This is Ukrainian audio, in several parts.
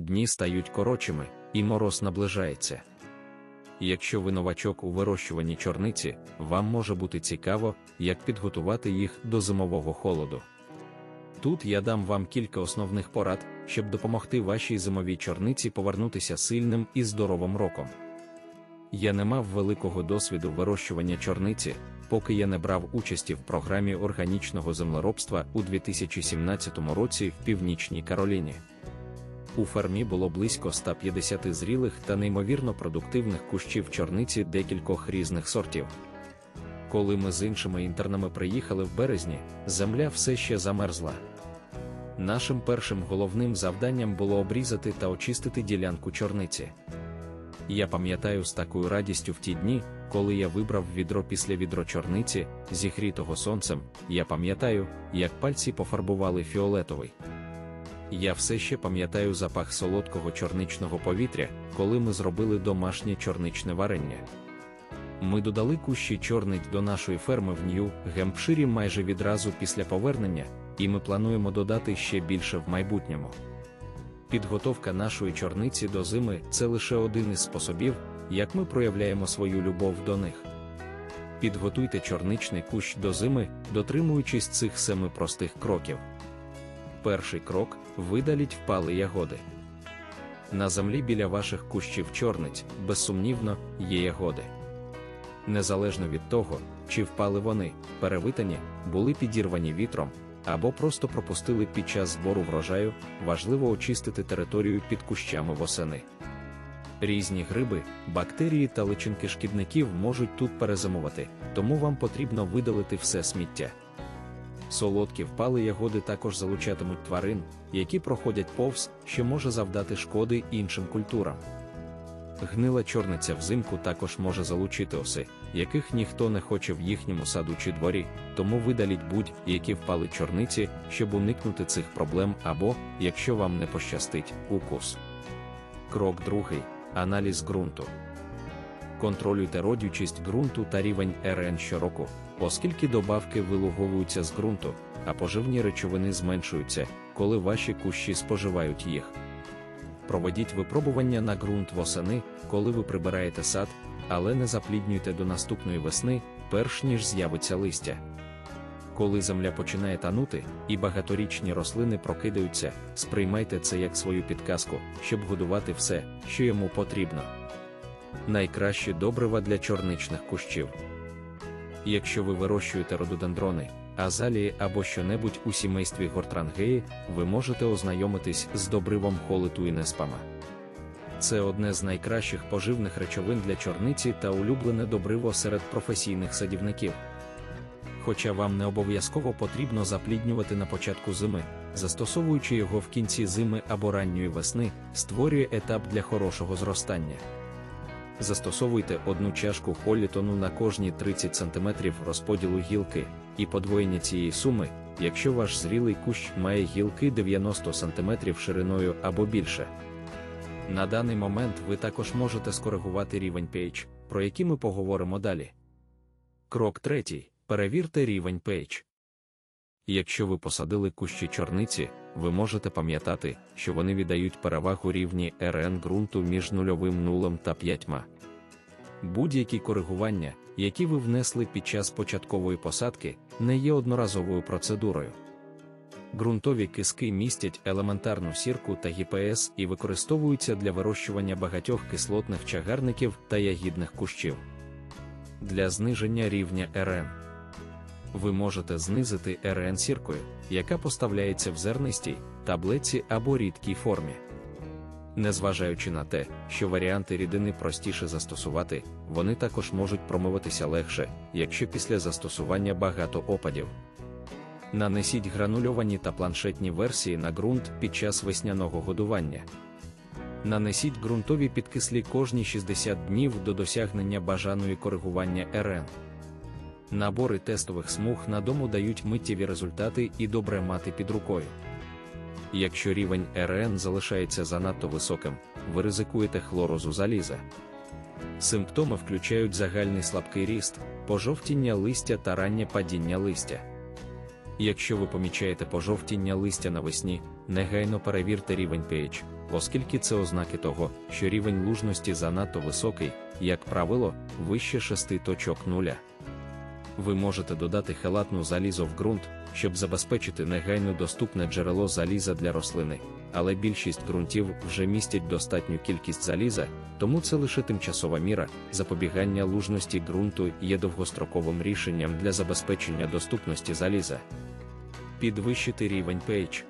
дні стають коротшими, і мороз наближається. Якщо ви новачок у вирощуванні чорниці, вам може бути цікаво, як підготувати їх до зимового холоду. Тут я дам вам кілька основних порад, щоб допомогти вашій зимовій чорниці повернутися сильним і здоровим роком. Я не мав великого досвіду вирощування чорниці, поки я не брав участі в програмі органічного землеробства у 2017 році в Північній Кароліні. У фермі було близько 150 зрілих та неймовірно продуктивних кущів чорниці декількох різних сортів. Коли ми з іншими інтернами приїхали в березні, земля все ще замерзла. Нашим першим головним завданням було обрізати та очистити ділянку чорниці. Я пам'ятаю з такою радістю в ті дні, коли я вибрав відро після відро чорниці, зігрітого сонцем, я пам'ятаю, як пальці пофарбували фіолетовий. Я все ще пам'ятаю запах солодкого чорничного повітря, коли ми зробили домашнє чорничне варення. Ми додали кущі чорниць до нашої ферми в Нью Гемпширі майже відразу після повернення, і ми плануємо додати ще більше в майбутньому. Підготовка нашої чорниці до зими це лише один із способів, як ми проявляємо свою любов до них. Підготуйте чорничний кущ до зими, дотримуючись цих семи простих кроків. Перший крок видаліть впали ягоди. На землі біля ваших кущів чорниць, безсумнівно, є ягоди. Незалежно від того, чи впали вони, перевитані, були підірвані вітром, або просто пропустили під час збору врожаю, важливо очистити територію під кущами восени. Різні гриби, бактерії та личинки шкідників можуть тут перезимувати, тому вам потрібно видалити все сміття. Солодкі впали ягоди також залучатимуть тварин, які проходять повз, що може завдати шкоди іншим культурам. Гнила чорниця взимку також може залучити оси, яких ніхто не хоче в їхньому саду чи дворі, тому видаліть будь-які впали чорниці, щоб уникнути цих проблем або, якщо вам не пощастить, укус. Крок другий аналіз ґрунту. Контролюйте родючість ґрунту та рівень РН щороку, оскільки добавки вилуговуються з ґрунту, а поживні речовини зменшуються, коли ваші кущі споживають їх. Проведіть випробування на ґрунт восени, коли ви прибираєте сад, але не запліднюйте до наступної весни, перш ніж з'явиться листя. Коли земля починає танути і багаторічні рослини прокидаються, сприймайте це як свою підказку, щоб годувати все, що йому потрібно. Найкращі добрива для чорничних кущів. Якщо ви вирощуєте рододендрони, азалії або що-небудь у сімействі гортрангеї, ви можете ознайомитись з добривом холиту і неспама. Це одне з найкращих поживних речовин для чорниці та улюблене добриво серед професійних садівників. Хоча вам не обов'язково потрібно запліднювати на початку зими, застосовуючи його в кінці зими або ранньої весни, створює етап для хорошого зростання. Застосовуйте одну чашку холітону на кожні 30 см розподілу гілки, і подвоєння цієї суми, якщо ваш зрілий кущ має гілки 90 см шириною або більше. На даний момент ви також можете скоригувати рівень pH, про який ми поговоримо далі. Крок третій. Перевірте рівень pH. Якщо ви посадили кущі чорниці, ви можете пам'ятати, що вони віддають перевагу рівні РН ґрунту між нульовим нулем та п'ятьма. Будь-які коригування, які ви внесли під час початкової посадки, не є одноразовою процедурою. Ґрунтові киски містять елементарну сірку та ГПС і використовуються для вирощування багатьох кислотних чагарників та ягідних кущів. Для зниження рівня РН ви можете знизити РН сіркою, яка поставляється в зернистій, таблиці або рідкій формі. Незважаючи на те, що варіанти рідини простіше застосувати, вони також можуть промиватися легше, якщо після застосування багато опадів. Нанесіть гранульовані та планшетні версії на ґрунт під час весняного годування. Нанесіть ґрунтові підкислі кожні 60 днів до досягнення бажаної коригування РН. Набори тестових смуг на дому дають миттєві результати і добре мати під рукою. Якщо рівень РН залишається занадто високим, ви ризикуєте хлорозу заліза. Симптоми включають загальний слабкий ріст, пожовтіння листя та раннє падіння листя. Якщо ви помічаєте пожовтіння листя навесні, негайно перевірте рівень pH, оскільки це ознаки того, що рівень лужності занадто високий, як правило, вище 6 точок нуля. Ви можете додати хелатну залізо в ґрунт, щоб забезпечити негайно доступне джерело заліза для рослини, але більшість ґрунтів вже містять достатню кількість заліза, тому це лише тимчасова міра, запобігання лужності ґрунту є довгостроковим рішенням для забезпечення доступності заліза. Підвищити рівень pH.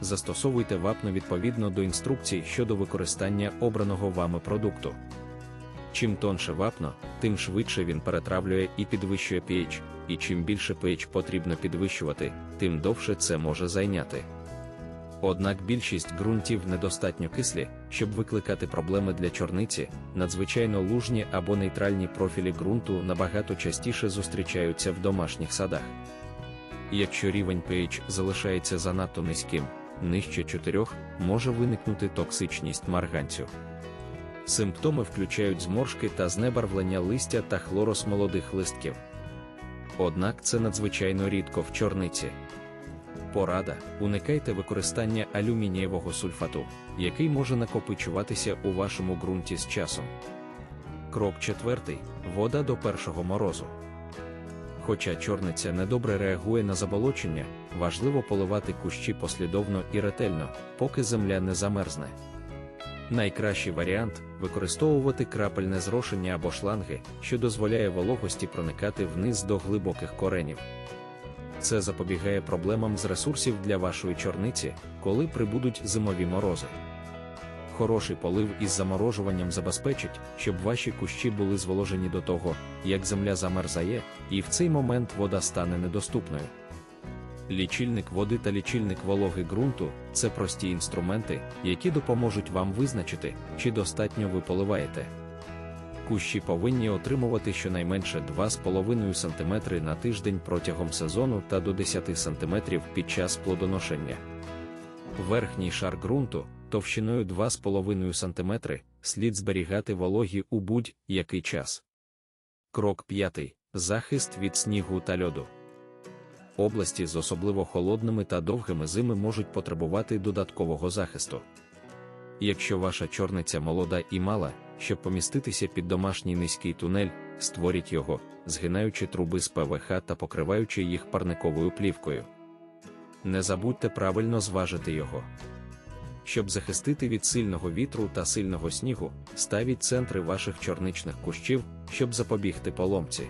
Застосовуйте вапно відповідно до інструкцій щодо використання обраного вами продукту. Чим тонше вапно, тим швидше він перетравлює і підвищує pH, і чим більше pH потрібно підвищувати, тим довше це може зайняти. Однак більшість ґрунтів недостатньо кислі, щоб викликати проблеми для чорниці, надзвичайно лужні або нейтральні профілі ґрунту набагато частіше зустрічаються в домашніх садах. Якщо рівень pH залишається занадто низьким, нижче 4, може виникнути токсичність марганцю. Симптоми включають зморшки та знебарвлення листя та хлорос молодих листків. Однак це надзвичайно рідко в чорниці. Порада: уникайте використання алюмінієвого сульфату, який може накопичуватися у вашому ґрунті з часом. Крок четвертий вода до першого морозу. Хоча чорниця недобре реагує на заболочення, важливо поливати кущі послідовно і ретельно, поки земля не замерзне. Найкращий варіант використовувати крапельне зрошення або шланги, що дозволяє вологості проникати вниз до глибоких коренів. Це запобігає проблемам з ресурсів для вашої чорниці, коли прибудуть зимові морози. Хороший полив із заморожуванням забезпечить, щоб ваші кущі були зволожені до того, як земля замерзає, і в цей момент вода стане недоступною. Лічильник води та лічильник вологи ґрунту це прості інструменти, які допоможуть вам визначити, чи достатньо ви поливаєте. Кущі повинні отримувати щонайменше 2,5 см на тиждень протягом сезону та до 10 см під час плодоношення. Верхній шар ґрунту товщиною 2,5 см слід зберігати вологі у будь-який час. Крок 5. Захист від снігу та льоду. Області з особливо холодними та довгими зими можуть потребувати додаткового захисту. Якщо ваша чорниця молода і мала, щоб поміститися під домашній низький тунель, створіть його, згинаючи труби з ПВХ та покриваючи їх парниковою плівкою. Не забудьте правильно зважити його. Щоб захистити від сильного вітру та сильного снігу, ставіть центри ваших чорничних кущів, щоб запобігти поломці.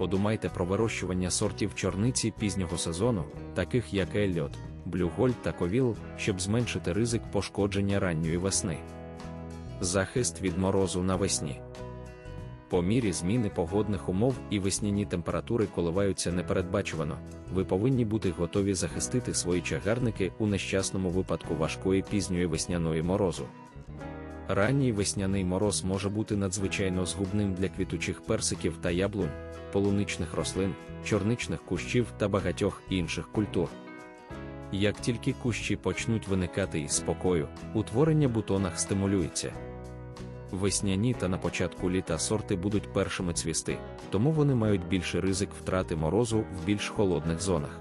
Подумайте про вирощування сортів чорниці пізнього сезону, таких як Ельот, Блюголь та Ковіл, щоб зменшити ризик пошкодження ранньої весни. Захист від морозу навесні. По мірі зміни погодних умов і весняні температури коливаються непередбачувано, ви повинні бути готові захистити свої чагарники у нещасному випадку важкої пізньої весняної морозу. Ранній весняний мороз може бути надзвичайно згубним для квітучих персиків та яблунь, полуничних рослин, чорничних кущів та багатьох інших культур. Як тільки кущі почнуть виникати із спокою, утворення бутонах стимулюється. Весняні та на початку літа сорти будуть першими цвісти, тому вони мають більший ризик втрати морозу в більш холодних зонах.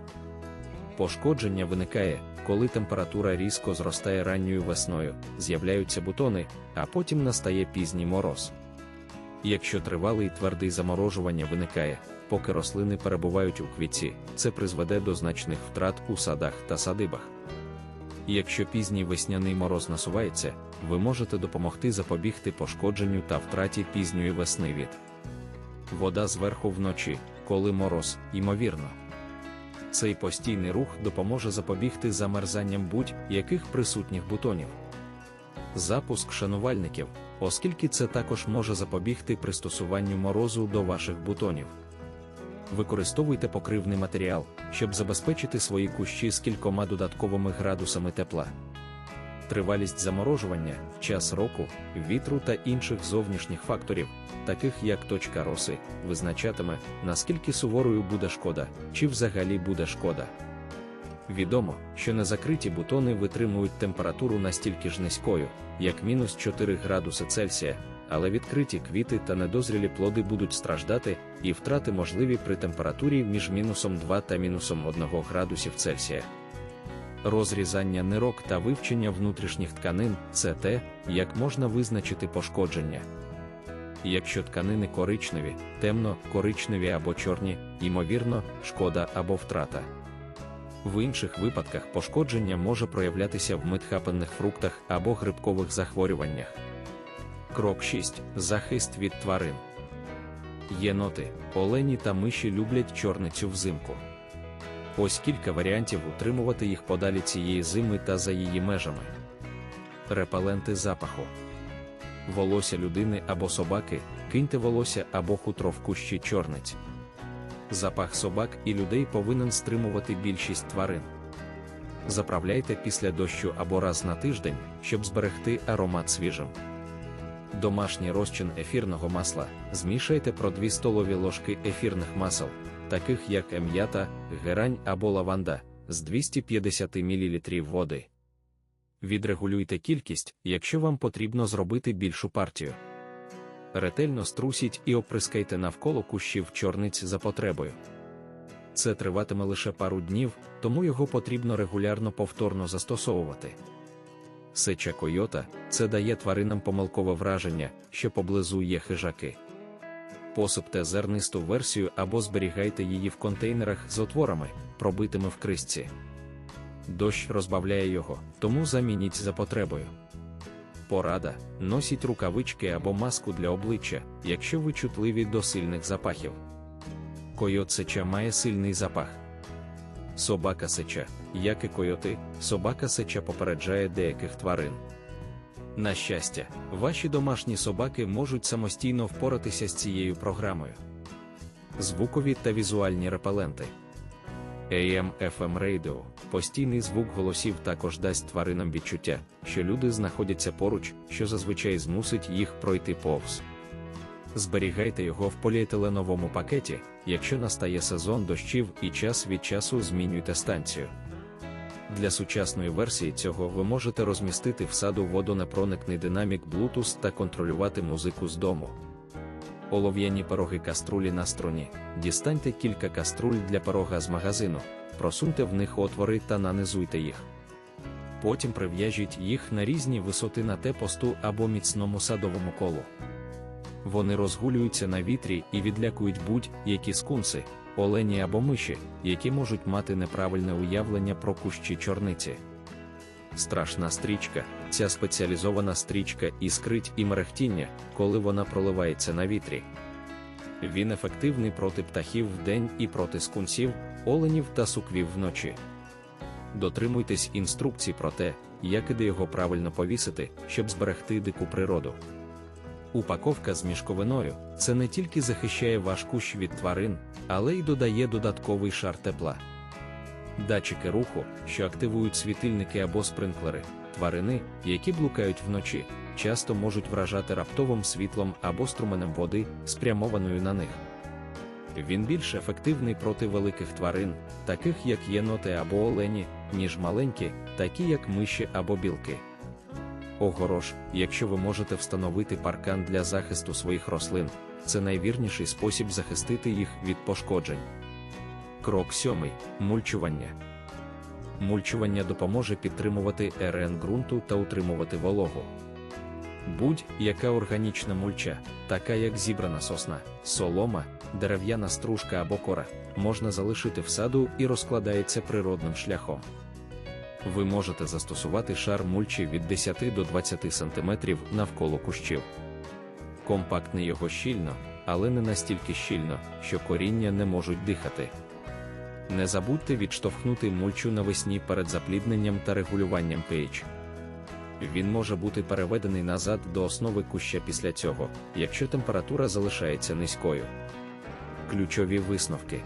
Пошкодження виникає, коли температура різко зростає ранньою весною, з'являються бутони, а потім настає пізній мороз. Якщо тривалий твердий заморожування виникає, поки рослини перебувають у квітці, це призведе до значних втрат у садах та садибах. Якщо пізній весняний мороз насувається, ви можете допомогти запобігти пошкодженню та втраті пізньої весни від вода зверху вночі, коли мороз, ймовірно. Цей постійний рух допоможе запобігти замерзанням будь-яких присутніх бутонів. Запуск шанувальників, оскільки це також може запобігти пристосуванню морозу до ваших бутонів. Використовуйте покривний матеріал, щоб забезпечити свої кущі з кількома додатковими градусами тепла. Тривалість заморожування, час року, вітру та інших зовнішніх факторів, таких як точка роси, визначатиме, наскільки суворою буде шкода, чи взагалі буде шкода. Відомо, що незакриті бутони витримують температуру настільки ж низькою, як мінус 4 градуси Цельсія, але відкриті квіти та недозрілі плоди будуть страждати, і втрати можливі при температурі між мінусом 2 та мінусом 1 градусів Цельсія. Розрізання нирок та вивчення внутрішніх тканин це те, як можна визначити пошкодження. Якщо тканини коричневі, темно, коричневі або чорні, ймовірно, шкода або втрата. В інших випадках пошкодження може проявлятися в мидхапенних фруктах або грибкових захворюваннях. Крок 6. Захист від тварин. Єноти, олені та миші люблять чорницю взимку. Ось кілька варіантів утримувати їх подалі цієї зими та за її межами. Репеленти запаху. Волосся людини або собаки, киньте волосся або хутро в кущі чорниць. Запах собак і людей повинен стримувати більшість тварин. Заправляйте після дощу або раз на тиждень, щоб зберегти аромат свіжим. Домашній розчин ефірного масла змішайте про 2 столові ложки ефірних масел, таких як ем'ята, герань або лаванда, з 250 мл води. Відрегулюйте кількість, якщо вам потрібно зробити більшу партію. Ретельно струсіть і оприскайте навколо кущів чорниць за потребою. Це триватиме лише пару днів, тому його потрібно регулярно повторно застосовувати. Сеча койота це дає тваринам помилкове враження, що поблизу є хижаки. Посипте зернисту версію або зберігайте її в контейнерах з отворами, пробитими в крисці. Дощ розбавляє його, тому замініть за потребою. Порада: носіть рукавички або маску для обличчя, якщо ви чутливі до сильних запахів. Койот сеча має сильний запах. Собака сеча, як і койоти, собака сеча попереджає деяких тварин. На щастя, ваші домашні собаки можуть самостійно впоратися з цією програмою. Звукові та візуальні репеленти. AM-FM Radio – постійний звук голосів також дасть тваринам відчуття, що люди знаходяться поруч, що зазвичай змусить їх пройти повз. Зберігайте його в поліетиленовому пакеті, якщо настає сезон дощів і час від часу змінюйте станцію. Для сучасної версії цього ви можете розмістити в саду водонепроникний динамік Bluetooth та контролювати музику з дому. Олов'яні пироги каструлі на струні. Дістаньте кілька каструль для пирога з магазину, просуньте в них отвори та нанизуйте їх. Потім прив'яжіть їх на різні висоти на те-посту або міцному садовому колу. Вони розгулюються на вітрі і відлякують будь-які скунси, олені або миші, які можуть мати неправильне уявлення про кущі чорниці. Страшна стрічка, ця спеціалізована стрічка іскрить і мерехтіння, коли вона проливається на вітрі. Він ефективний проти птахів вдень і проти скунсів, оленів та суквів вночі. Дотримуйтесь інструкцій про те, як і де його правильно повісити, щоб зберегти дику природу. Упаковка з мішковиною це не тільки захищає ваш кущ від тварин, але й додає додатковий шар тепла. Датчики руху, що активують світильники або спринклери, тварини, які блукають вночі, часто можуть вражати раптовим світлом або струменем води, спрямованою на них. Він більш ефективний проти великих тварин, таких як єноти або олені, ніж маленькі, такі як миші або білки. Огорош, якщо ви можете встановити паркан для захисту своїх рослин, це найвірніший спосіб захистити їх від пошкоджень. Крок сьомий мульчування. Мульчування допоможе підтримувати РН ґрунту та утримувати вологу. Будь-яка органічна мульча, така як зібрана сосна, солома, дерев'яна стружка або кора, можна залишити в саду і розкладається природним шляхом. Ви можете застосувати шар мульчі від 10 до 20 см навколо кущів. Компактний його щільно, але не настільки щільно, що коріння не можуть дихати. Не забудьте відштовхнути мульчу навесні перед заплідненням та регулюванням pH. Він може бути переведений назад до основи куща після цього, якщо температура залишається низькою. Ключові висновки.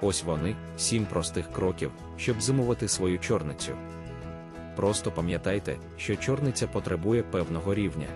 Ось вони, сім простих кроків, щоб зимувати свою чорницю. Просто пам'ятайте, що чорниця потребує певного рівня.